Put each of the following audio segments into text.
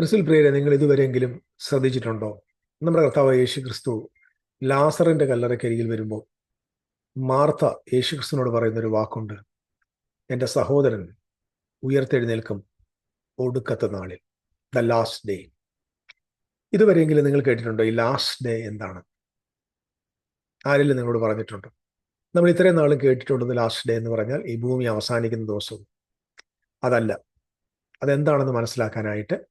ക്രിസ്തുൽ പ്രിയരെ നിങ്ങൾ ഇതുവരെയെങ്കിലും ശ്രദ്ധിച്ചിട്ടുണ്ടോ? നമ്മുടെ കർത്താവ് യേശു ക്രിസ്തു ലാസറിന്റെ കല്ലറക്കരികിൽ വരുമ്പോൾ മാർത്ത യേശു ക്രിസ്തുവിനോട് പറയുന്നൊരു വാക്കുണ്ട്. എന്റെ സഹോദരൻ ഉയർത്തെഴുന്നേൽക്കും ഒടുക്കത്തെ നാളിൽ. ദ ലാസ്റ്റ് ഡേ ഇതുവരെയെങ്കിലും നിങ്ങൾ കേട്ടിട്ടുണ്ടോ? ഈ ലാസ്റ്റ് ഡേ എന്താണ്? ആരെങ്കിലും നിങ്ങളോട് പറഞ്ഞിട്ടുണ്ടോ? നമ്മൾ ഇത്രയും നാളും കേട്ടിട്ടുണ്ടെന്ന് ലാസ്റ്റ് ഡേ എന്ന് പറഞ്ഞാൽ ഈ ഭൂമി അവസാനിക്കുന്ന ദിവസവും. അതല്ല. അതെന്താണെന്ന് മനസ്സിലാക്കാനായിട്ട്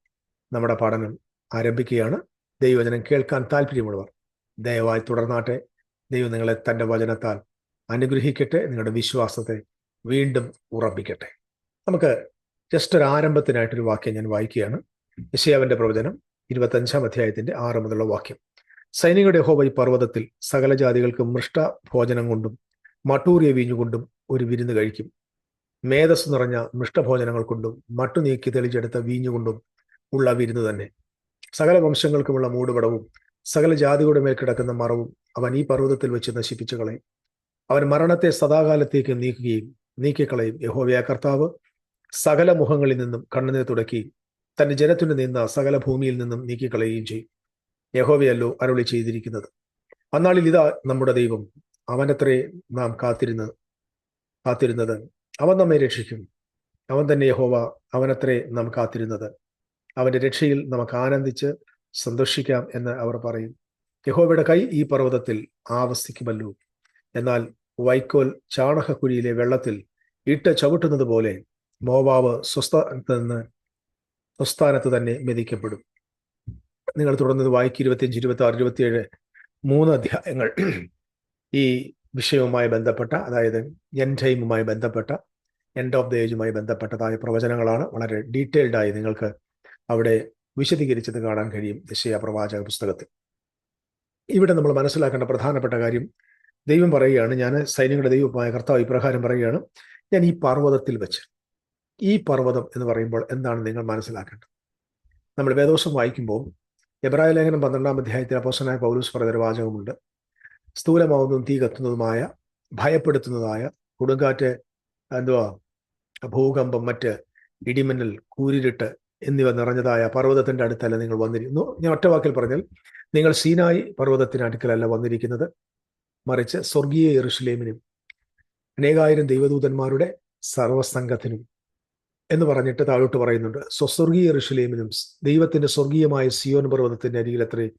നമ്മുടെ പഠനം ആരംഭിക്കുകയാണ്. ദൈവവചനം കേൾക്കാൻ താല്പര്യമുള്ളവർ ദയവായി തുടർന്നാട്ടെ. ദൈവം നിങ്ങളെ തന്റെ വചനത്താൽ അനുഗ്രഹിക്കട്ടെ നിങ്ങളുടെ വിശ്വാസത്തെ വീണ്ടും ഉറപ്പിക്കട്ടെ. നമുക്ക് ജസ്റ്റ് ഒരു ആരംഭത്തിനായിട്ടൊരു വാക്യം ഞാൻ വായിക്കുകയാണ്. യശയാവിന്റെ പ്രവചനം ഇരുപത്തഞ്ചാം അധ്യായത്തിന്റെ ആറ് മുതലുള്ള വാക്യം. സൈനികരുടെ ഹോബ ഈ പർവതത്തിൽ സകല ജാതികൾക്കും മൃഷ്ട ഭോജനം കൊണ്ടും മട്ടൂറിയ വീഞ്ഞുകൊണ്ടും ഒരു വിരുന്ന് കഴിക്കും. മേധസ് നിറഞ്ഞ മൃഷ്ടഭോജനങ്ങൾ കൊണ്ടും മട്ടു നീക്കി തെളിച്ചെടുത്ത വീഞ്ഞുകൊണ്ടും ഉള്ള വിരുന്ന് തന്നെ. സകല വംശങ്ങൾക്കുമുള്ള മൂടുപടവും സകല ജാതികളുടെ മേൽ കിടക്കുന്ന മറവും അവൻ ഈ പർവതത്തിൽ വെച്ച് നശിപ്പിച്ചു കളയും. അവൻ മരണത്തെ സദാകാലത്തേക്ക് നീക്കുകയും നീക്കിക്കളയും. യഹോവയ കർത്താവ് സകല മുഖങ്ങളിൽ നിന്നും കണ്ണുനീർ തുടക്കി തന്റെ ജനത്തിന് നിന്ന സകല ഭൂമിയിൽ നിന്നും നീക്കിക്കളയുകയും ചെയ്യും. യഹോവയല്ലോ അരുളി ചെയ്തിരിക്കുന്നത്. അന്നാളിൽ ഇതാ നമ്മുടെ ദൈവം. അവനത്രേ നാം കാത്തിരുന്ന് കാത്തിരുന്നത്. അവൻ നമ്മെ രക്ഷിക്കും. അവൻ തന്നെ യഹോവ. അവനത്രേ നാം കാത്തിരുന്നത്. അവന്റെ രക്ഷയിൽ നമുക്ക് ആനന്ദിച്ച് സന്തോഷിക്കാം എന്ന് അവർ പറയും. യഹോവയുടെ കൈ ഈ പർവതത്തിൽ ആവസ്ഥിക്കുമല്ലോ എന്നാൽ വൈക്കോൽ ചാണകക്കുഴിയിലെ വെള്ളത്തിൽ ഇട്ട് ചവിട്ടുന്നത് പോലെ മോവാവ് സ്വസ്ഥാനത്ത് നിന്ന് സ്വസ്ഥാനത്ത് തന്നെ മെതിക്കപ്പെടും. നിങ്ങൾ തുടർന്നത് വായിക്ക്. ഇരുപത്തിയഞ്ച് ഇരുപത്തി ആറ് ഇരുപത്തിയേഴ് മൂന്ന് അധ്യായങ്ങൾ. ഈ വിഷയവുമായി ബന്ധപ്പെട്ട അതായത് എൻ ടൈമുമായി ബന്ധപ്പെട്ട എൻഡ് ഓഫ് ദ ഏജുമായി ബന്ധപ്പെട്ടതായ പ്രവചനങ്ങളാണ് വളരെ ഡീറ്റെയിൽഡായി നിങ്ങൾക്ക് അവിടെ വിശദീകരിച്ചത് കാണാൻ കഴിയും ദശയ പ്രവാചക പുസ്തകത്തിൽ. ഇവിടെ നമ്മൾ മനസ്സിലാക്കേണ്ട പ്രധാനപ്പെട്ട കാര്യം ദൈവം പറയുകയാണ് ഞാൻ സൈന്യങ്ങളുടെ ദൈവമായ കർത്താവ് ഇപ്രകാരം പറയുകയാണ് ഞാൻ ഈ പർവതത്തിൽ വെച്ച് ഈ പർവതം എന്ന് പറയുമ്പോൾ എന്താണ് നിങ്ങൾ മനസ്സിലാക്കേണ്ടത്? നമ്മൾ വേദോസം വായിക്കുമ്പോൾ എബ്രായ ലേഖനം പന്ത്രണ്ടാം അധ്യായത്തിൽ അപ്പോസനായ പൗലൂസ് പറയുന്നൊരു വാചകമുണ്ട്. സ്ഥൂലമാവുന്നതും തീ കത്തുന്നതുമായ ഭയപ്പെടുത്തുന്നതായ കൊടുങ്കാറ്റ് എന്തുവാ ഭൂകമ്പം മറ്റ് ഇടിമിന്നൽ കൂരിരുട്ട് എന്നിവ നിറഞ്ഞതായ പർവതത്തിന്റെ അടുത്തല്ല നിങ്ങൾ വന്നിരിക്കുന്നു. ഞാൻ ഒറ്റ വാക്കിൽ പറഞ്ഞാൽ നിങ്ങൾ സീനായി പർവതത്തിന് അടുക്കലല്ല വന്നിരിക്കുന്നത്. മറിച്ച് സ്വർഗീയ എറുഷലേമിനും അനേകായിരം ദൈവദൂതന്മാരുടെ സർവസംഘത്തിനും എന്ന് പറഞ്ഞിട്ട് താഴോട്ട് പറയുന്നുണ്ട്. സ്വസ്വർഗീയ ഋഷുലേമിനും ദൈവത്തിന്റെ സ്വർഗീയമായ സിയോൻ പർവതത്തിന്റെ അരികിലത്രേ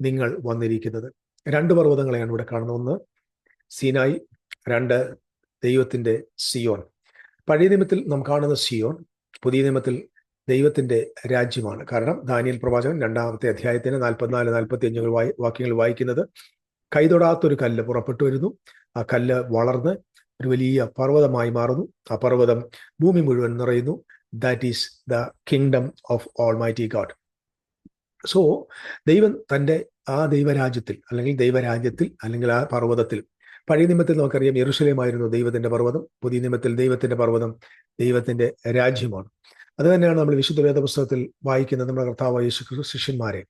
നിങ്ങൾ വന്നിരിക്കുന്നത്. രണ്ട് പർവതങ്ങളെയാണ് ഇവിടെ കാണുന്നത്. ഒന്ന് സീനായി രണ്ട് ദൈവത്തിന്റെ സിയോൻ. പഴയ നിയമത്തിൽ നാം കാണുന്ന സിയോൻ പുതിയ നിയമത്തിൽ ദൈവത്തിന്റെ രാജ്യമാണ്. കാരണം ദാനിയൽ പ്രവാചകൻ രണ്ടാമത്തെ അധ്യായത്തിന് നാൽപ്പത്തിനാല് നാൽപ്പത്തി അഞ്ചുകൾ വായി വാക്യങ്ങൾ വായിക്കുന്നത് കൈതൊടാത്തൊരു കല്ല് പുറപ്പെട്ടു വരുന്നു. ആ കല്ല് വളർന്ന് ഒരു വലിയ പർവതമായി മാറുന്നു. ആ പർവതം ഭൂമി മുഴുവൻ നിറയുന്നു. That is the kingdom of almighty God so ദൈവം തന്റെ ആ ദൈവരാജ്യത്തിൽ അല്ലെങ്കിൽ ദൈവരാജ്യത്തിൽ അല്ലെങ്കിൽ ആ പർവതത്തിൽ പഴയ നിയമത്തിൽ നമുക്കറിയാം യെറുസലേമായിരുന്നു ദൈവത്തിന്റെ പർവതം പുതിയ നിയമത്തിൽ ദൈവത്തിന്റെ പർവതം ദൈവത്തിന്റെ രാജ്യമാണ്. അത് തന്നെയാണ് നമ്മൾ വിശുദ്ധ വേദപുസ്തകത്തിൽ വായിക്കുന്നത് നമ്മുടെ കർത്താവ് യേശു ശിഷ്യന്മാരെ.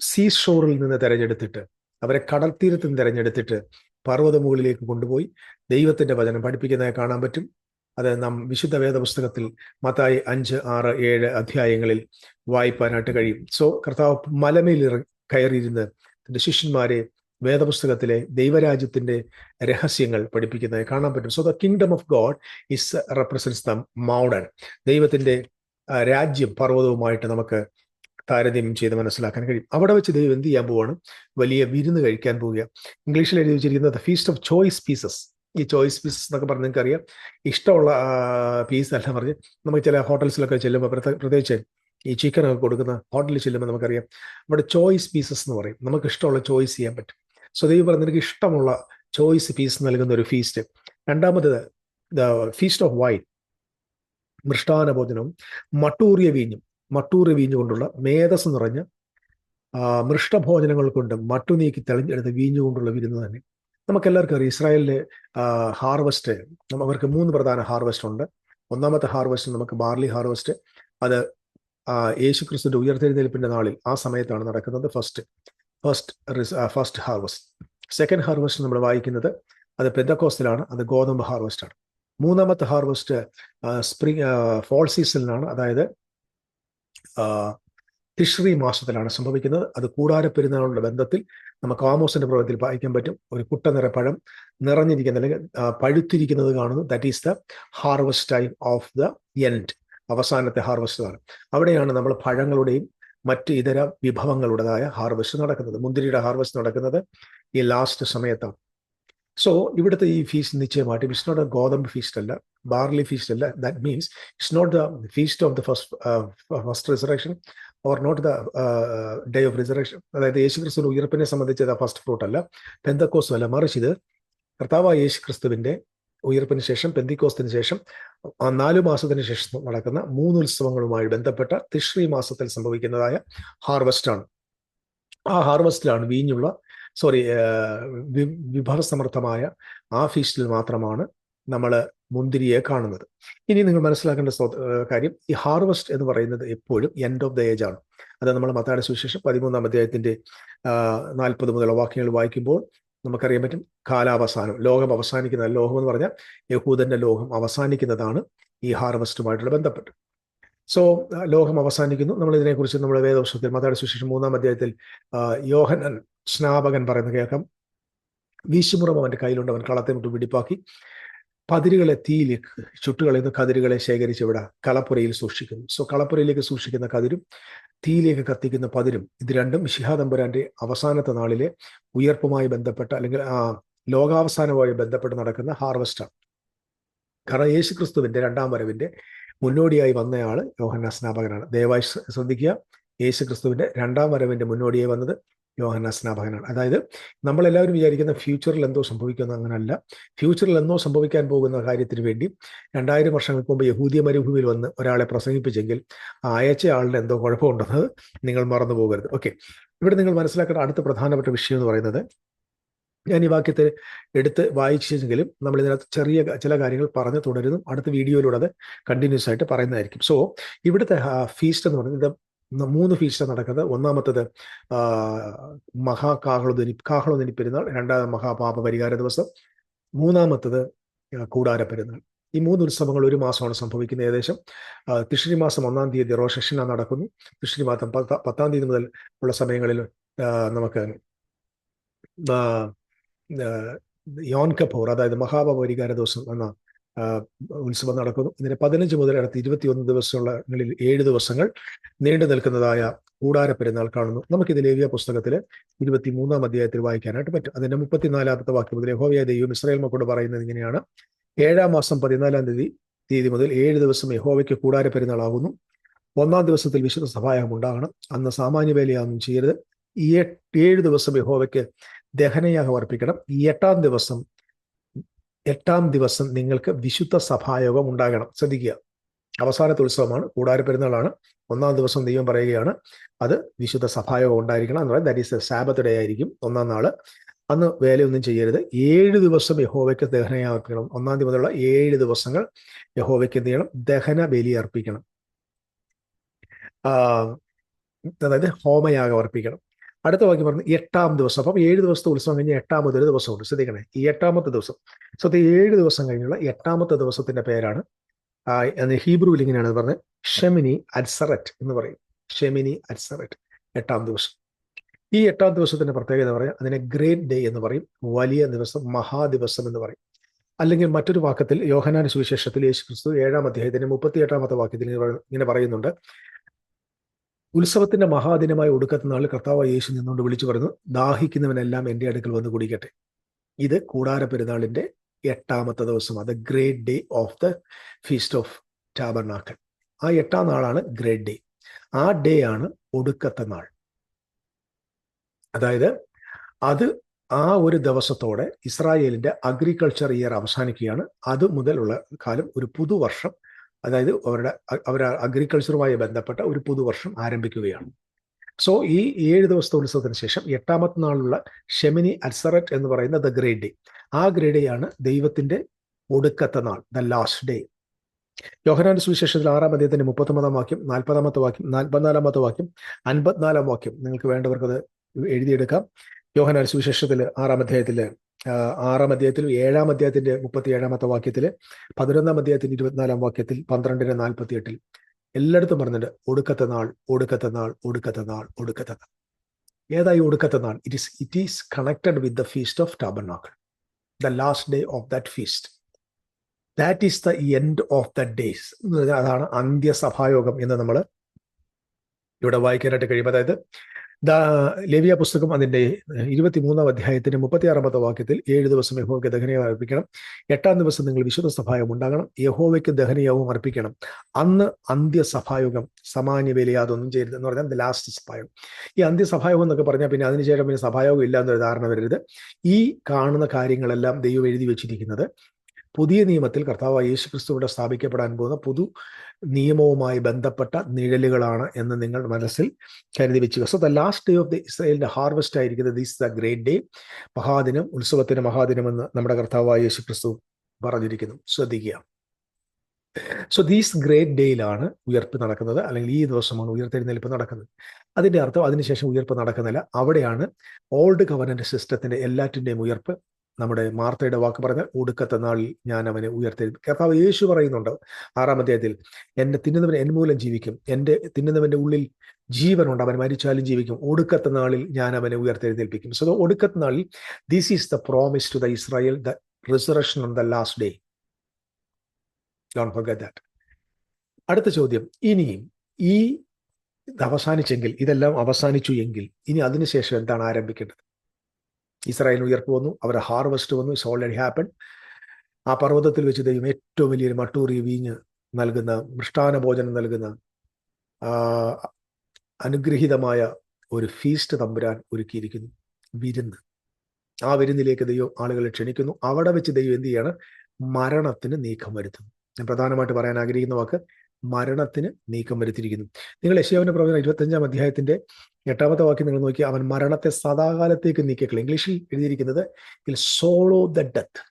സീ ഷോറിൽ നിന്ന് തിരഞ്ഞെടുത്തിട്ട് അവരെ കടൽ തീരത്ത് നിന്ന് തെരഞ്ഞെടുത്തിട്ട് പർവത മുകളിലേക്ക് കൊണ്ടുപോയി ദൈവത്തിന്റെ വചനം പഠിപ്പിക്കുന്നതായി കാണാൻ പറ്റും. അത് നാം വിശുദ്ധ വേദ പുസ്തകത്തിൽ മത്തായി അഞ്ച് ആറ് ഏഴ് അധ്യായങ്ങളിൽ വായിപ്പാനായിട്ട് കഴിയും. സോ കർത്താവ് മലമേൽ കയറിയിരുന്ന് തന്റെ ശിഷ്യന്മാരെ വേദപുസ്തകത്തിലെ ദൈവരാജ്യത്തിന്റെ രഹസ്യങ്ങൾ പഠിപ്പിക്കുന്നത് കാണാൻ പറ്റും. So the kingdom of God is represents the mountain ദൈവത്തിന്റെ രാജ്യം പർവതവുമായിട്ട് നമുക്ക് താരതമ്യം ചെയ്ത് മനസ്സിലാക്കാൻ കഴിയും. അവിടെ വെച്ച് ദൈവം എന്ത് ചെയ്യാൻ പോവാണ്? വലിയ വിരുന്ന് കഴിക്കാൻ പോവുക ഇംഗ്ലീഷിൽ എഴുതി വെച്ചിരിക്കുന്നത് the feast of choice pieces ഈ ചോയ്സ് പീസസ് എന്നൊക്കെ പറഞ്ഞ് നിങ്ങൾക്ക് അറിയാം ഇഷ്ടമുള്ള പീസ് അല്ല പറഞ്ഞ് നമുക്ക് ചില ഹോട്ടൽസിലൊക്കെ ചെല്ലുമ്പോൾ പ്രത്യേകിച്ച് ഈ ചിക്കനൊക്കെ കൊടുക്കുന്ന ഹോട്ടലിൽ ചെല്ലുമ്പോൾ നമുക്കറിയാം. അവിടെ ചോയ്സ് പീസസ് എന്ന് പറയും. നമുക്ക് ഇഷ്ടമുള്ള ചോയ്സ് ചെയ്യാൻ പറ്റും. സോ ദൈവം പറഞ്ഞ നിനക്ക് ഇഷ്ടമുള്ള ചോയ്സ് ഫീസ് നൽകുന്ന ഒരു ഫീസ്റ്റ് രണ്ടാമത്തേത് ദ ഫീസ്റ്റ് ഓഫ് വൈൻ മൃഷ്ടാന ഭോജനവും മട്ടൂറിയ വീഞ്ഞും. മട്ടൂറിയ വീഞ്ഞു കൊണ്ടുള്ള മേധസ് നിറഞ്ഞ മൃഷ്ടഭോജനങ്ങൾ കൊണ്ട് മട്ടു നീക്കി തെളിഞ്ഞെടുത്ത വീഞ്ഞു കൊണ്ടുള്ള വിരുന്ന് തന്നെ. നമുക്കെല്ലാവർക്കും അറിയാം ഇസ്രായേലിലെ ഹാർവസ്റ്റ് അവർക്ക് മൂന്ന് പ്രധാന ഹാർവസ്റ്റ് ഉണ്ട്. ഒന്നാമത്തെ ഹാർവസ്റ്റ് നമുക്ക് ബാർലി ഹാർവസ്റ്റ് അത് യേശു ക്രിസ്തുവിന്റെ ഉയർത്തെഴുന്നേൽപ്പിന്റെ നാളിൽ ആ സമയത്താണ് നടക്കുന്നത് first first first harvest second harvest നമ്മൾ വായിക്കുന്നത് അത് പെന്തക്കോസ്റ്റിലാണ് അത് ഗോതമ്പ് ഹാർവസ്റ്റ് ആണ്. മൂന്നാമത്തെ ഹാർവസ്റ്റ് സ്പ്രിംഗ് ഫോൾ സീസണിലാണ് അതായത് തിഷ്രി മാസത്തിലാണ് സംഭവിക്കുന്നത്. അത് കൂടാര പെരുന്നാളുടെ ബന്ധത്തിൽ നമുക്ക് ആമോസിന്റെ പ്രവൃത്തിയിൽ വായിക്കാൻ പറ്റും. ഒരു കുട്ട നിറ പഴം നിറഞ്ഞിരിക്കുന്ന അല്ലെങ്കിൽ പഴുത്തിരിക്കുന്നത് കാണുന്നു. That is the harvest time of the end അവസാനത്തെ ഹാർവസ്റ്റ് ആണ്. അവിടെയാണ് നമ്മൾ പഴങ്ങളുടെയും മറ്റ് ഇതര വിഭവങ്ങളുടേതായ ഹാർവസ്റ്റ് നടക്കുന്നത്. മുന്തിരിയുടെ ഹാർവസ്റ്റ് നടക്കുന്നത് ഈ ലാസ്റ്റ് സമയത്താണ്. സോ ഇവിടുത്തെ ഈ ഫീസ്റ്റ് നിശ്ചയമായിട്ട് ഇറ്റ്സ് നോട്ട് എ ഗോതമ്പ് ഫീസ്റ്റ് അല്ല ബാർലി ഫീസ്റ്റ് അല്ല. That means it's not the feast of the first first resurrection or not the day of resurrection അതായത് യേശു ക്രിസ്തുവിന്റെ ഉയർപ്പിനെ സംബന്ധിച്ച് ഫസ്റ്റ് ഫ്രൂട്ട് അല്ല. പെന്തക്കോസും അല്ല. മറിച്ച് ഇത് കർത്താവ് യേശു ക്രിസ്തുവിന്റെ ഉയർപ്പിന് ശേഷം പെന്തിക്കോസ്തിന് ശേഷം നാലു മാസത്തിന് ശേഷം നടക്കുന്ന മൂന്ന് ഉത്സവങ്ങളുമായി ബന്ധപ്പെട്ട തിശ്രീ മാസത്തിൽ സംഭവിക്കുന്നതായ ഹാർവസ്റ്റ് ആണ് ആ ഹാർവസ്റ്റിലാണ് വീഞ്ഞുള്ള സോറി വിഭവസമർത്ഥമായ ആ ഫീസ്റ്റിൽ മാത്രമാണ് നമ്മൾ മുന്തിരിയെ കാണുന്നത്. ഇനി നിങ്ങൾ മനസ്സിലാക്കേണ്ട കാര്യം ഈ ഹാർവസ്റ്റ് എന്ന് പറയുന്നത് എപ്പോഴും എൻഡ് ഓഫ് ദ ഏജ് ആണ്. അത് നമ്മൾ മത്തായുടെ സുവിശേഷം പതിമൂന്നാം അധ്യായത്തിന്റെ നാൽപ്പത് മുതൽ വാക്യങ്ങൾ വായിക്കുമ്പോൾ നമുക്കറിയാൻ പറ്റും കാലാവസാനം. ലോകം അവസാനിക്കുന്ന ലോകം എന്ന് പറഞ്ഞാൽ യഹൂദന്റെ ലോകം അവസാനിക്കുന്നതാണ് ഈ ഹാർവസ്റ്റുമായിട്ടുള്ള ബന്ധപ്പെട്ട്. സോ ലോകം അവസാനിക്കുന്നു. നമ്മൾ ഇതിനെക്കുറിച്ച് നമ്മുടെ വേദവശത്തിൽ മതയുടെ സുശേഷം മൂന്നാം അധ്യായത്തിൽ യോഹനൻ സ്നാപകൻ പറയുന്ന കേൾക്കാം. വീശുമുറം അവന്റെ കയ്യിലുണ്ട്. അവൻ കളത്തെ മുട്ട് പിടിപ്പാക്കി. പതിരുകളെ തീയിലേക്ക് ചുട്ടുകളയുന്ന കതിരുകളെ ശേഖരിച്ച് ഇവിടെ കളപ്പുരയിൽ സൂക്ഷിക്കുന്നു. സോ കളപ്പുരയിലേക്ക് സൂക്ഷിക്കുന്ന കതിരും തീയിലേക്ക് കത്തിക്കുന്ന പതിരും ഇത് രണ്ടും മിഷിഹാദമ്പുരാന്റെ അവസാനത്തെ നാളിലെ ഉയർപ്പുമായി ബന്ധപ്പെട്ട അല്ലെങ്കിൽ ആ ലോകാവസാനവുമായി ബന്ധപ്പെട്ട് നടക്കുന്ന ഹാർവസ്റ്റാണ്. കാരണം യേശു ക്രിസ്തുവിന്റെ രണ്ടാം വരവിന്റെ മുന്നോടിയായി വന്നയാൾ യോഹന്ന സ്നാപകനാണ്. ദയവായി ശ്രദ്ധിക്കുക. യേശു ക്രിസ്തുവിന്റെ രണ്ടാം വരവിന്റെ മുന്നോടിയായി വന്നത് യോഹന്ന സ്നാപകനാണ് അതായത് നമ്മളെല്ലാവരും വിചാരിക്കുന്ന ഫ്യൂച്ചറിൽ എന്തോ സംഭവിക്കുന്ന അങ്ങനല്ല. ഫ്യൂച്ചറിൽ എന്തോ സംഭവിക്കാൻ പോകുന്ന കാര്യത്തിന് വേണ്ടി രണ്ടായിരം വർഷങ്ങൾക്ക് മുമ്പ് യഹൂദിയ മരുഭൂമിയിൽ വന്ന് ഒരാളെ പ്രസംഗിപ്പിച്ചെങ്കിൽ ആ അയച്ച ആളിന് എന്തോ കുഴപ്പമുണ്ടെന്നത് നിങ്ങൾ മറന്നു പോകരുത്. ഓക്കെ ഇവിടെ നിങ്ങൾ മനസ്സിലാക്കേണ്ട അടുത്ത പ്രധാനപ്പെട്ട വിഷയം എന്ന് പറയുന്നത് ഞാൻ ഈ വാക്യത്തെ എടുത്ത് വായിച്ചെങ്കിലും നമ്മൾ ഇതിനകത്ത് ചെറിയ ചില കാര്യങ്ങൾ പറഞ്ഞു തുടരുന്നു. അടുത്ത വീഡിയോയിലൂടെ അത് കണ്ടിന്യൂസ് ആയിട്ട് പറയുന്നതായിരിക്കും. സോ ഇവിടുത്തെ ഫീസ്റ്റ് എന്ന് പറയുന്നത് മൂന്ന് ഫീസ്റ്റ് നടക്കുന്നത്. ഒന്നാമത്തത് മഹാകാഹളധ്വനി കാഹളധ്വനി പെരുന്നാൾ രണ്ടാമത് മഹാപാപ പരിഹാര ദിവസം മൂന്നാമത്തത് കൂടാര പെരുന്നാൾ. ഈ മൂന്ന് ഉത്സവങ്ങൾ ഒരു മാസമാണ് സംഭവിക്കുന്നത് ഏകദേശം. തിഷ്രി മാസം ഒന്നാം തീയതി റോഷഷന നടക്കുന്നു. തിഷ്രി മാസം പത്താം തീയതി മുതൽ ഉള്ള സമയങ്ങളിൽ നമുക്ക് യോൻ കപൂർ അതായത് പരിഹാര ദിവസം എന്ന ഉത്സവം നടക്കുന്നു. ഇതിന് പതിനഞ്ച് മുതൽ അടുത്ത് ഇരുപത്തിയൊന്ന് ദിവസങ്ങളിൽ ഏഴ് ദിവസങ്ങൾ നീണ്ടു നിൽക്കുന്നതായ കൂടാര പെരുന്നാൾ കാണുന്നു. നമുക്കിത് ലേവിയ പുസ്തകത്തിൽ ഇരുപത്തി മൂന്നാം അധ്യായത്തിൽ വായിക്കാനായിട്ട് പറ്റും. അതിന്റെ മുപ്പത്തിനാലാമത്തെ വാക്യം മുതൽ യഹോവയ ദൈവം ഇസ്രായേൽ മക്കളോട് പറയുന്നത് ഇങ്ങനെയാണ്. ഏഴാം മാസം പതിനാലാം തീയതി തീയതി മുതൽ ഏഴ് ദിവസം യഹോവയ്ക്ക് കൂടാര പെരുന്നാളാകുന്നു. ഒന്നാം ദിവസത്തിൽ വിശുദ്ധ സഭായം ഉണ്ടാകണം. അന്ന് സാമാന്യ വേലയാണെന്നും ചെയ്യരുത്. ഈ ഏഴ് ദിവസം യഹോവയ്ക്ക് ദഹനയാഗം അർപ്പിക്കണം. ഈ എട്ടാം ദിവസം എട്ടാം ദിവസം നിങ്ങൾക്ക് വിശുദ്ധ സഭായോഗം ഉണ്ടാകണം. ശ്രദ്ധിക്കുക. അവസാനത്തെ ഉത്സവമാണ്. കൂടാര പെരുന്നാളാണ്. ഒന്നാം ദിവസം ദൈവം പറയുകയാണ് അത് വിശുദ്ധ സഭായോഗം ഉണ്ടായിരിക്കണം എന്ന് പറയുന്നത്. ദാറ്റ് ഈസ് സാബത്ത് ആയിരിക്കും ഒന്നാം നാൾ. അന്ന് വേലയൊന്നും ചെയ്യരുത്. ഏഴ് ദിവസം യഹോവയ്ക്ക് ദഹനയാഗം അർപ്പിക്കണം ഒന്നാം ദിവസമുള്ള ഏഴ് ദിവസങ്ങൾ യഹോവയ്ക്ക് എന്ത് ചെയ്യണം? ദഹന ബലി അർപ്പിക്കണം. അതായത് ഹോമയാഗം അർപ്പിക്കണം. അടുത്ത വാക്യം പറഞ്ഞു എട്ടാം ദിവസം. അപ്പം ഏഴ് ദിവസത്തെ ഉത്സവം കഴിഞ്ഞ് ഒരു ദിവസമുണ്ട്. ശ്രദ്ധിക്കണേ ഈ എട്ടാമത്തെ ദിവസം. സോ ഏഴ് ദിവസം കഴിഞ്ഞുള്ള എട്ടാമത്തെ ദിവസത്തിന്റെ പേരാണ് ഹീബ്രുവിൽ ഇങ്ങനെയാണ് പറഞ്ഞത് ഷെമിനി അറ്റ്സററ്റ് എന്ന് പറയും. ഷെമിനി അറ്റ്സററ്റ് എട്ടാം ദിവസം. ഈ എട്ടാം ദിവസത്തിന്റെ പ്രത്യേകത എന്ന് പറയാം അതിനെ ഗ്രേറ്റ് ഡേ എന്ന് പറയും വലിയ ദിവസം മഹാദിവസം എന്ന് പറയും. അല്ലെങ്കിൽ മറ്റൊരു വാക്കത്തിൽ യോഹനാന സുവിശേഷത്തിൽ യേശു ക്രിസ്തു ഏഴാം അധ്യായത്തിന്റെ മുപ്പത്തി എട്ടാമത്തെ വാക്യത്തിൽ ഇങ്ങനെ പറയുന്നുണ്ട് ഉത്സവത്തിന്റെ മഹാദിനമായ ഒടുക്കത്തെ നാൾ കർത്താവ് യേശു നിന്നുകൊണ്ട് വിളിച്ചു പറഞ്ഞു ദാഹിക്കുന്നവനെല്ലാം എന്റെ അടുക്കൽ വന്ന് കുടിക്കട്ടെ. ഇത് കൂടാര പെരുന്നാളിന്റെ എട്ടാമത്തെ ദിവസം അത് great day of the feast of tabernacle ആ എട്ടാം നാളാണ് ഗ്രേറ്റ് ഡേ ആ ഡേ ആണ് ഒടുക്കത്തെ നാൾ. അതായത് അത് ആ ഒരു ദിവസത്തോടെ ഇസ്രായേലിന്റെ അഗ്രികൾച്ചർ ഇയർ അവസാനിക്കുകയാണ്. അത് മുതലുള്ള കാലം ഒരു പുതുവർഷം അതായത് അവരുടെ അവരുടെ അഗ്രികൾച്ചറുമായി ബന്ധപ്പെട്ട ഒരു പുതുവർഷം ആരംഭിക്കുകയാണ്. സോ ഈ ഏഴ് ദിവസത്തെ ഉത്സവത്തിന് ശേഷം എട്ടാമത്തെ നാളുള്ള ഷെമിനി അൽസററ്റ് എന്ന് പറയുന്ന ദ ഗ്രേറ്റ് ഡേ ആ ഗ്രേഡ് ഡേ ആണ് ദൈവത്തിന്റെ ഒടുക്കത്തെ നാൾ ദ ലാസ്റ്റ് ഡേ യോഹനാന്റെ സുവിശേഷത്തിൽ ആറാം അദ്ദേഹത്തിന്റെ മുപ്പത്തൊമ്പതാം വാക്യം നാൽപ്പതാമത്തെ വാക്യം നാൽപ്പത്തിനാലാമത്തെ വാക്യം അൻപത്തിനാലാം വാക്യം. നിങ്ങൾക്ക് വേണ്ടവർക്ക് അത് എഴുതിയെടുക്കാം. യോഹനാൻ സുവിശേഷത്തിൽ ആറാം അധ്യായത്തിൽ ആറാം അധ്യായത്തിലും ഏഴാം അധ്യായത്തിന്റെ മുപ്പത്തി ഏഴാമത്തെ വാക്യത്തിൽ പതിനൊന്നാം അധ്യായത്തിന്റെ ഇരുപത്തിനാലാം വാക്യത്തിൽ പന്ത്രണ്ടിന് നാൽപ്പത്തി എട്ടിൽ എല്ലായിടത്തും പറഞ്ഞിട്ടുണ്ട് ഒടുക്കത്തെ നാൾ ഒടുക്കത്തെ നാൾ ഒടുക്കത്തെ നാൾ ഒടുക്കത്തെ നാൾ. ഏതായി ഒടുക്കത്തെ നാൾ? It is it is connected with the feast of tabernacle the last day of that feast that is the end of the days അതാണ് അന്ത്യസഭായോഗം എന്ന് നമ്മൾ ഇവിടെ വായിക്കാനായിട്ട് കഴിയും. അതായത് ലേവിയ പുസ്തകം അതിന്റെ ഇരുപത്തിമൂന്നാം അധ്യായത്തിന്റെ മുപ്പത്തിയാറാമത്തെ വാക്യത്തിൽ ഏഴ് ദിവസം യഹോവയ്ക്ക് ദഹനീയം അർപ്പിക്കണം. എട്ടാം ദിവസം നിങ്ങൾ വിശുദ്ധ സഭായം ഉണ്ടാകണം. യഹോവയ്ക്ക് ദഹനീയവും അർപ്പിക്കണം. അന്ന് അന്ത്യസഭായോഗം സമാന്യ വില യാതൊന്നും ചെയ്യരുത് എന്ന് പറഞ്ഞാൽ ലാസ്റ്റ് സഭായോഗം. ഈ അന്ത്യസഭായോഗം എന്നൊക്കെ പറഞ്ഞാൽ പിന്നെ അതിനുശേഷം പിന്നെ സഭായോഗം ഇല്ല എന്നൊരു ധാരണ വരരുത്. ഈ കാണുന്ന കാര്യങ്ങളെല്ലാം ദൈവം എഴുതി വെച്ചിരിക്കുന്നത് പുതിയ നിയമത്തിൽ കർത്താവ് യേശു ക്രിസ്തുവിടെ സ്ഥാപിക്കപ്പെടാൻ പോകുന്ന പുതു നിയമവുമായി ബന്ധപ്പെട്ട നിഴലുകളാണ് എന്ന് നിങ്ങൾ മനസ്സിൽ കരുതി വെച്ചു so the last day of the ഇസ്രായേലിന്റെ ഹാർവെസ്റ്റ് ആയിരിക്കുന്നത് ദിസ് ദ ഗ്രേറ്റ് ഡേ മഹാദിനം ഉത്സവത്തിന് മഹാദിനം എന്ന് നമ്മുടെ കർത്താവായ യേശു ക്രിസ്തു പറഞ്ഞിരിക്കുന്നു. ശ്രദ്ധിക്കുക. സോ ദീസ് ഗ്രേറ്റ് ഡേയിലാണ് ഉയർപ്പ് നടക്കുന്നത്. അല്ലെങ്കിൽ ഈ ദിവസമാണ് ഉയർത്തെഴുന്നേൽപ്പ് നടക്കുന്നത്. അതിന്റെ അർത്ഥം അതിനുശേഷം ഉയർപ്പ് നടക്കുന്നില്ല. അവിടെയാണ് ഓൾഡ് ഗവർണൻസ് സിസ്റ്റത്തിന്റെ എല്ലാറ്റിന്റെയും ഉയർപ്പ് നമ്മുടെ മാർത്തയുടെ വാക്ക് പറഞ്ഞാൽ ഒടുക്കത്തെ നാളിൽ ഞാൻ അവനെ ഉയർത്തെഴുതി കർത്താവ് യേശു പറയുന്നുണ്ട് ആറാം അധ്യായത്തിൽ എന്നെ തിന്നുന്നവൻ എൻ മൂലം ജീവിക്കും. എന്റെ തിന്നുന്നവന്റെ ഉള്ളിൽ ജീവനുണ്ട്. അവൻ മരിച്ചാലും ജീവിക്കും. ഒടുക്കത്തെ നാളിൽ ഞാൻ അവനെ ഉയർത്തെഴുന്നേൽപ്പിക്കും. സോ ഒടുക്കത്തെ നാളിൽ this is the promise to the Israel the resurrection on the last day don't forget that അടുത്ത ചോദ്യം ഇനിയും ഈ അവസാനിച്ചെങ്കിൽ ഇതെല്ലാം അവസാനിച്ചു എങ്കിൽ ഇനി അതിനുശേഷം എന്താണ് ആരംഭിക്കേണ്ടത്? ഇസ്രായേൽ ഉയർപ്പ് വന്നു അവരുടെ ഹാർവസ്റ്റ് വന്നു ഇറ്റ്സ് ഓൾറെഡി ഹാപ്പൺ ആ പർവതത്തിൽ വെച്ച് ദൈവം ഏറ്റവും വലിയൊരു മട്ടൂറി വീഞ്ഞ് നൽകുന്ന മൃഷ്ടാന ഭോജനം നൽകുന്ന അനുഗ്രഹീതമായ ഒരു ഫീസ്റ്റ് തമ്പുരാൻ ഒരുക്കിയിരിക്കുന്നു. വിരുന്ന്. ആ വിരുന്നിലേക്ക് ദൈവം ആളുകളെ ക്ഷണിക്കുന്നു. അവിടെ വെച്ച് ദൈവം എന്ത് ചെയ്യാണ്? മരണത്തിന് നീക്കം വരുത്തുന്നു. ഞാൻ പ്രധാനമായിട്ട് പറയാൻ ആഗ്രഹിക്കുന്ന വാക്ക് മരണത്തിന് നീക്കം വരുത്തിയിരിക്കുന്നു. നിങ്ങൾ യശയാവിന്റെ പ്രവചനം ഇരുപത്തഞ്ചാം അധ്യായത്തിന്റെ എട്ടാമത്തെ വാക്യം നിങ്ങൾ നോക്കി അവൻ മരണത്തെ സദാകാലത്തേക്ക് നീക്കിക്കളെ ഇംഗ്ലീഷിൽ എഴുതിയിരിക്കുന്നത് സോളോ ദ ഡെത്ത്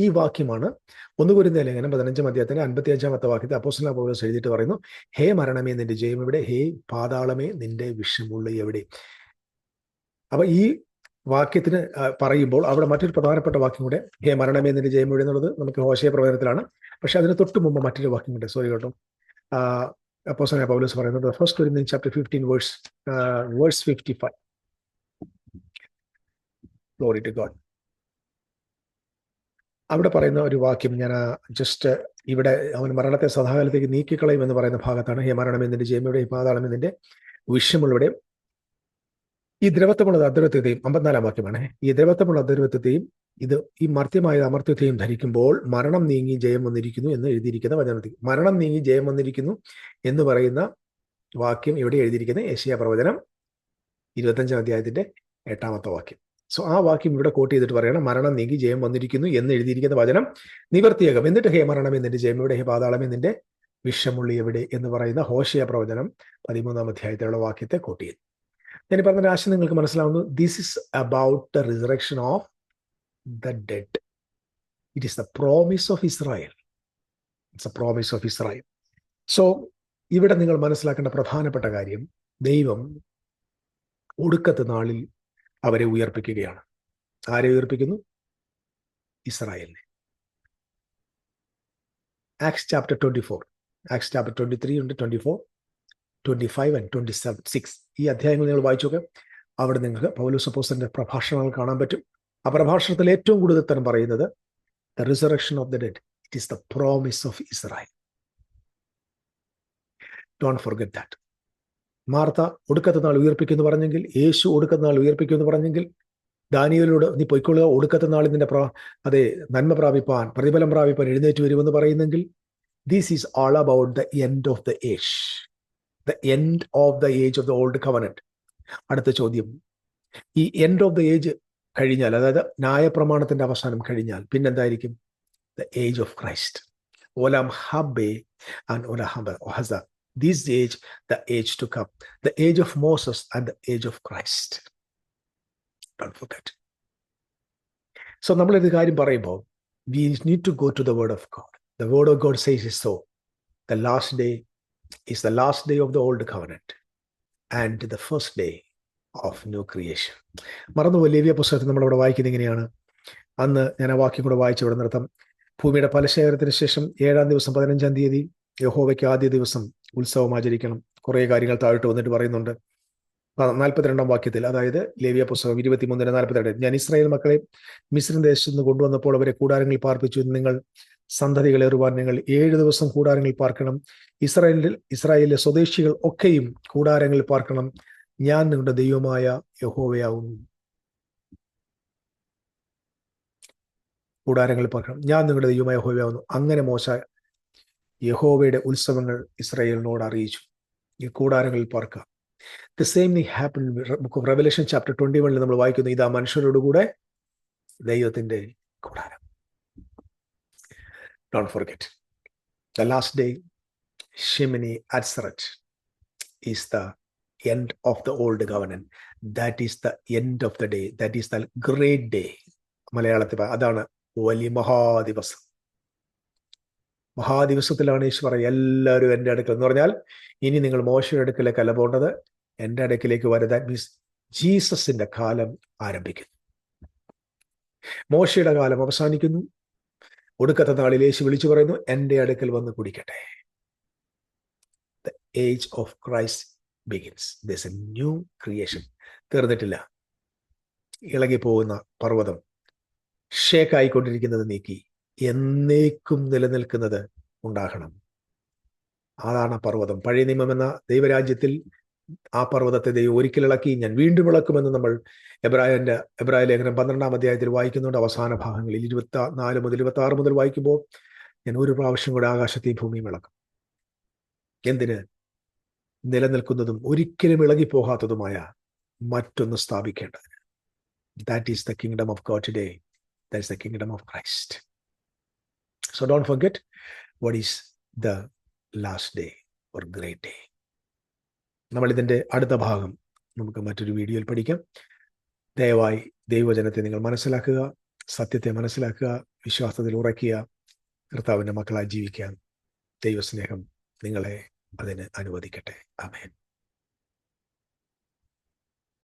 ഈ വാക്യമാണ് ഒന്നുകുരുന്ന ലേഖനം പതിനഞ്ചാം അധ്യായത്തിന്റെ അൻപത്തി അഞ്ചാമത്തെ വാക്യത്തെ അപ്പോസ്ല പൗലോസ് എഴുതിയിട്ട് പറയുന്നു ഹേ മരണമേ നിന്റെ ജയം എവിടെ? ഹേ പാതാളമേ നിന്റെ വിഷമുള്ള എവിടെ? അപ്പൊ ഈ വാക്യത്തിന് പറയുമ്പോൾ അവിടെ മറ്റൊരു പ്രധാനപ്പെട്ട വാക്യം കൂടെ ഹേ മരണമേ നിന്റെ ജയം എവിടെ? എന്നുള്ളത് നമുക്ക് ഹോശയ പ്രവചനത്തിലാണ്. പക്ഷെ അതിന് തൊട്ട് മുമ്പ് മറ്റൊരു വാക്യം കൂടെ സോറി കേട്ടോ അപ്പോസന പൗലോസ് പറയുന്നത് first Corinthian chapter fifteen verse verse fifty five glory to God അവിടെ പറയുന്ന ഒരു വാക്യം ഞാൻ ജസ്റ്റ് ഇവിടെ അവൻ മരണത്തെ സദാകാലത്തേക്ക് നീക്കിക്കളയും എന്ന് പറയുന്ന ഭാഗത്താണ്. ഹേ മരണം എന്നിന്റെ ജയമയുടെയും പാതാളം എന്നിന്റെ വിഷമുള്ളവിടെ. ഈ ദ്രവത്വമുള്ള അദ്രവത്വത്തെയും അമ്പത്തിനാലാം വാക്യമാണ്. ഈ ദ്രവത്വമുള്ള അദ്രവത്വത്തെയും ഇത് ഈ മർത്യമായ അമർത്യത്തെയും ധരിക്കുമ്പോൾ മരണം നീങ്ങി ജയം വന്നിരിക്കുന്നു എന്ന് എഴുതിയിരിക്കുന്ന വചനത്തിൽ. മരണം നീങ്ങി ജയം വന്നിരിക്കുന്നു എന്ന് പറയുന്ന വാക്യം ഇവിടെ എഴുതിയിരിക്കുന്ന ഏഷ്യ പ്രവചനം ഇരുപത്തഞ്ചാം അധ്യായത്തിന്റെ എട്ടാമത്തെ വാക്യം. സോ ആ വാക്യം ഇവിടെ കോട്ട് ചെയ്തിട്ട് പറയണം മരണം നീങ്ങി ജയം വന്നിരിക്കുന്നു എന്ന് എഴുതിയിരിക്കുന്ന വചനം നിവർത്തിയാകും. എന്നിട്ട് ഹേ മരണം എന്നിന്റെ ജയം ഇവിടെ ഹേ പാതാളം എന്നിന്റെ വിഷമുള്ളി എവിടെ? എന്ന് പറയുന്ന ഹോഷയ പ്രവചനം പതിമൂന്നാം അധ്യായത്തിലുള്ള വാക്യത്തെ കോട്ട് ചെയ്തു ഞാൻ പറഞ്ഞ ആശയം നിങ്ങൾക്ക് മനസ്സിലാവുന്നു. This is about the resurrection of the dead. It is the promise of Israel. It's a promise of Israel so ഇവിടെ നിങ്ങൾ മനസ്സിലാക്കേണ്ട പ്രധാനപ്പെട്ട കാര്യം ദൈവം ഒടുക്കത്തെ നാളിൽ അവരെ ഉയർപ്പിക്കുകയാണ്. ആരെ ഉയർപ്പിക്കുന്നു? ഇസ്രായേലിനെ. Acts chapter twenty four Acts chapter twenty three ഉണ്ട് twenty four twenty five and twenty seven six ഈ അധ്യായങ്ങൾ നിങ്ങൾ വായിച്ചൊക്കെ അവിടെ നിങ്ങൾക്ക് പൗലോസപ്പോസിന്റെ പ്രഭാഷണങ്ങൾ കാണാൻ പറ്റും. ആ പ്രഭാഷണത്തിൽ ഏറ്റവും കൂടുതൽ തന്നെ പറയുന്നത് the resurrection of the dead it is the promise of Israel don't forget that Martha ഒടുക്കത്തെ നാൾ ഉയർപ്പിക്കുമെന്ന് പറഞ്ഞെങ്കിൽ യേശു ഒടുക്കത്തെ നാൾ ഉയർപ്പിക്കുമെന്ന് പറഞ്ഞെങ്കിൽ ദാനിയലോട് നീ പൊയ്ക്കൊള്ളുക ഒടുക്കത്തെ നാൾ നിന്റെ പ്രാ അതെ നന്മ പ്രാപിപ്പാൻ പ്രതിഫലം പ്രാപിപ്പാൻ എഴുന്നേറ്റ് വരുമെന്ന് പറയുന്നെങ്കിൽ this is all about the end of the age the end of the age of the old covenant അടുത്ത ചോദ്യം ഈ എൻഡ് ഓഫ് ദ ഏജ് കഴിഞ്ഞാൽ അതായത് ന്യായപ്രമാണത്തിന്റെ അവസാനം കഴിഞ്ഞാൽ പിന്നെന്തായിരിക്കും? ദ ഏജ് ഓഫ് ക്രൈസ്റ്റ് ഓലാം ഹബെ ആൻഡ് ഓല ഹബ ഹസ. This age the age to come the age of Moses and the age of Christ so നമ്മൾ ഇത് കാര്യം പറയുമ്പോൾ we need to go to the word of God the word of God says is so the last day is the last day of the old covenant. And the first day of new creation മറന്നുപോയി. ലേവിയ പുസ്തകത്തിൽ നമ്മളിവിടെ വായിക്കുന്നത് എങ്ങനെയാണ് അന്ന് ഞാൻ ആ വാക്യം കൂടെ വായിച്ചു ഇവിടെ നിർത്തം. ഭൂമിയുടെ ഫലശേഖരത്തിന് ശേഷം ഏഴാം ദിവസം പതിനഞ്ചാം തീയതി യഹോവയ്ക്ക് ആദ്യ ദിവസം ഉത്സവം ആചരിക്കണം. കുറേ കാര്യങ്ങൾ താഴോട്ട് വന്നിട്ട് പറയുന്നുണ്ട്. നാൽപ്പത്തിരണ്ടാം വാക്യത്തിൽ അതായത് ലേവിയ പുസ്തകം ഇരുപത്തിമൂന്നിന് നാൽപ്പത്തിരണ്ട്. ഞാൻ ഇസ്രായേൽ മക്കളെ മിശ്രം ദേശത്ത് നിന്ന് കൊണ്ടുവന്നപ്പോൾ അവരെ കൂടാരങ്ങൾ പാർപ്പിച്ചു. നിങ്ങൾ സന്തതികൾ ഏറുവാൻ നിങ്ങൾ ഏഴ് ദിവസം കൂടാരങ്ങളിൽ പാർക്കണം. ഇസ്രായേലിൽ ഇസ്രായേലിലെ സ്വദേശികൾ ഒക്കെയും കൂടാരങ്ങളിൽ പാർക്കണം. ഞാൻ നിങ്ങളുടെ ദൈവമായ യഹോവയാകുന്നു കൂടാരങ്ങളിൽ പാർക്കണം ഞാൻ നിങ്ങളുടെ ദൈവമായ യഹോവയാവുന്നു. അങ്ങനെ മോശ യഹോവയുടെ ഉത്സവങ്ങൾ ഇസ്രയേലിനോട് അറിയിച്ചു. ഈ കൂടാരങ്ങളിൽ പാർക്കുക the same thing happen book of Revelation chapter twenty വണ്ണിൽ നമ്മൾ വായിക്കുന്നു ഇതാ മനുഷ്യരോട് കൂടെ ദൈവത്തിന്റെ കൂടാരം. Don't forget the last day Shemini Atzeret is the end of the old ഗവർണൻ That is the end of the day. That is the great day. മലയാളത്തിൽ അതാണ് വലിയ മഹാദിവസം. മഹാദിവസത്തിലാണ് യേശു പറയുക എല്ലാവരും എന്റെ അടുക്കൽ എന്ന് പറഞ്ഞാൽ ഇനി നിങ്ങൾ മോശയുടെ അടുക്കലേക്ക് അല്ല പോകേണ്ടത്. എന്റെ അടുക്കിലേക്ക് വരെ ദാറ്റ് മീൻസ് ജീസസിന്റെ കാലം ആരംഭിക്കുന്നു. മോശയുടെ കാലം അവസാനിക്കുന്നു. ഒടുക്കത്തെ നാളിൽ യേശു വിളിച്ചു പറയുന്നു എന്റെ അടുക്കൽ വന്ന് കുടിക്കട്ടെ. The age of Christ begins this a new creation തീർന്നിട്ടില്ല. ഇളകിപ്പോകുന്ന പർവതം. ഷേക്കായിക്കൊണ്ടിരിക്കുന്നത് നീക്കി. എന്നേക്കും നിലനിൽക്കുന്നത് ഉണ്ടാകണം. അതാണ് പർവതം. പഴയ നിയമം എന്ന ദൈവരാജ്യത്തിൽ ആ പർവതത്തെ ദൈവം ഒരിക്കൽ ഇളക്കി ഞാൻ വീണ്ടും ഇളക്കുമെന്ന് നമ്മൾ എബ്രായന്റെ എബ്രായ ലേഖനം പന്ത്രണ്ടാം അധ്യായത്തിൽ വായിക്കുന്നുണ്ട്. അവസാന ഭാഗങ്ങളിൽ ഇരുപത്തി നാല് മുതൽ ഇരുപത്തി ആറ് മുതൽ വായിക്കുമ്പോൾ ഞാൻ ഒരു പ്രാവശ്യം കൂടെ ആകാശത്തെയും ഭൂമിയും ഇളക്കും എന്തിന്? നിലനിൽക്കുന്നതും ഒരിക്കലും ഇളകിപ്പോകാത്തതുമായ മറ്റൊന്ന് സ്ഥാപിക്കേണ്ടത്. That is the kingdom of God today that is the kingdom of Christ so don't forget what is the last day or great day നമ്മൾ ഇതിന്റെ അടുത്ത ഭാഗം നമുക്ക് മറ്റൊരു വീഡിയോയിൽ പഠിക്കാം. ദയവായി ദൈവജനത്തെ നിങ്ങൾ മനസ്സിലാക്കുക സത്യത്തെ മനസ്സിലാക്കുക വിശ്വാസത്തിൽ ഉറയ്ക്കുക കർത്താവിന്റെ മക്കളായി ജീവിക്കാൻ ദൈവസ്നേഹം നിങ്ങളെ അതിന് അനുവദിക്കട്ടെ. ആമേൻ.